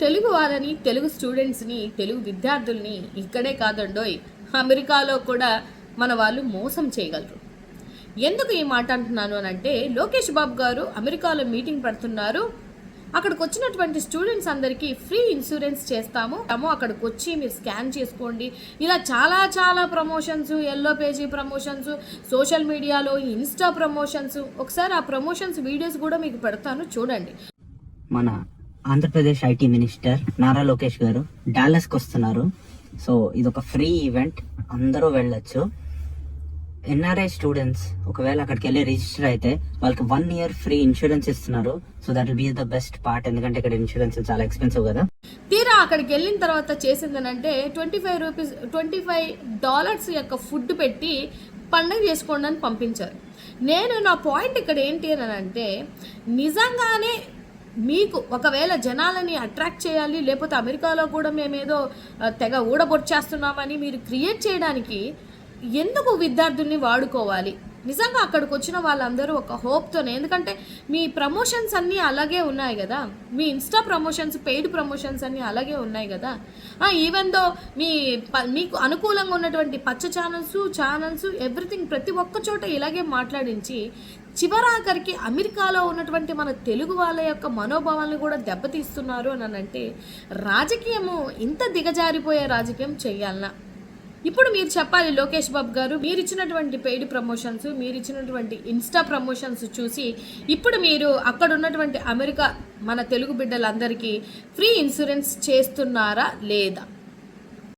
తెలుగు వారని తెలుగు స్టూడెంట్స్ని తెలుగు విద్యార్థుల్ని ఇక్కడే కాదండోయ్. అమెరికాలో కూడా మన వాళ్ళు మోసం చేయగలరు. ఎందుకు ఈ మాట అంటున్నాను అని అంటే లోకేష్ బాబు గారు అమెరికాలో మీటింగ్ పెడుతున్నారు. అక్కడికి వచ్చినటువంటి స్టూడెంట్స్ అందరికీ ఫ్రీ ఇన్సూరెన్స్ చేస్తాము. ఏమో అక్కడికి వచ్చి మీరు స్కాన్ చేసుకోండి. ఇలా చాలా చాలా promotions yellow page promotions social మీడియాలో ఇన్స్టా ప్రమోషన్స్. ఒకసారి ఆ ప్రమోషన్స్ వీడియోస్ కూడా మీకు పెడతాను. చూడండి. మన ఆంధ్రప్రదేశ్ ఐటీ మినిస్టర్ నారా లోకేష్ గారు డాలస్కి వస్తున్నారు. సో ఇది ఒక ఫ్రీ ఈవెంట్. అందరూ వెళ్ళొచ్చు. ఎన్ఆర్ఐ స్టూడెంట్స్ ఒకవేళ అక్కడికి వెళ్ళి రిజిస్టర్ అయితే వాళ్ళకి వన్ ఇయర్ ఫ్రీ ఇన్సూరెన్స్ ఇస్తున్నారు. So that will be the best part ఎందుకంటే ఇక్కడ ఇన్సూరెన్స్ చాలా ఎక్స్పెన్సివ్ కదా. తీరా అక్కడికి వెళ్ళిన తర్వాత చేసిందనంటే twenty five rupees twenty five dollars యొక్క ఫుడ్ పెట్టి పండగ చేసుకోండి అని పంపించారు. నేను నా పాయింట్ ఇక్కడ ఏంటి అని అంటే నిజంగానే మీకు ఒకవేళ జనాలని అట్రాక్ట్ చేయాలి లేకపోతే అమెరికాలో కూడా మేమేదో తెగ ఊడబొచ్చేస్తున్నామని మీరు క్రియేట్ చేయడానికి ఎందుకు విద్యార్థుల్ని వాడుకోవాలి? నిజంగా అక్కడికి వచ్చిన వాళ్ళందరూ ఒక హోప్తోనే. ఎందుకంటే మీ ప్రమోషన్స్ అన్నీ అలాగే ఉన్నాయి కదా. మీ ఇన్స్టా ప్రమోషన్స్ పెయిడ్ ప్రమోషన్స్ అన్నీ అలాగే ఉన్నాయి కదా. ఈవెన్ దో మీ మీకు అనుకూలంగా ఉన్నటువంటి పచ్చ ఛానల్స్ ఛానల్స్ ఎవ్రీథింగ్ ప్రతి ఒక్క చోట ఇలాగే మాట్లాడించి చివరాఖరికి అమెరికాలో ఉన్నటువంటి మన తెలుగు వాళ్ళ యొక్క మనోభావాలను కూడా దెబ్బతీస్తున్నారు అని అంటే రాజకీయము ఇంత దిగజారిపోయే రాజకీయం చెయ్యాలనా ఇప్పుడు మీరు చెప్పాలి లోకేష్ బాబు గారు మీరు ఇచ్చినటువంటి పెయిడ్ ప్రమోషన్స్ మీరు ఇచ్చినటువంటి ఇన్స్టా ప్రమోషన్స్ చూసి ఇప్పుడు మీరు అక్కడ ఉన్నటువంటి అమెరికా మన తెలుగు బిడ్డలందరికీ ఫ్రీ ఇన్సూరెన్స్ చేస్తున్నారా లేదా?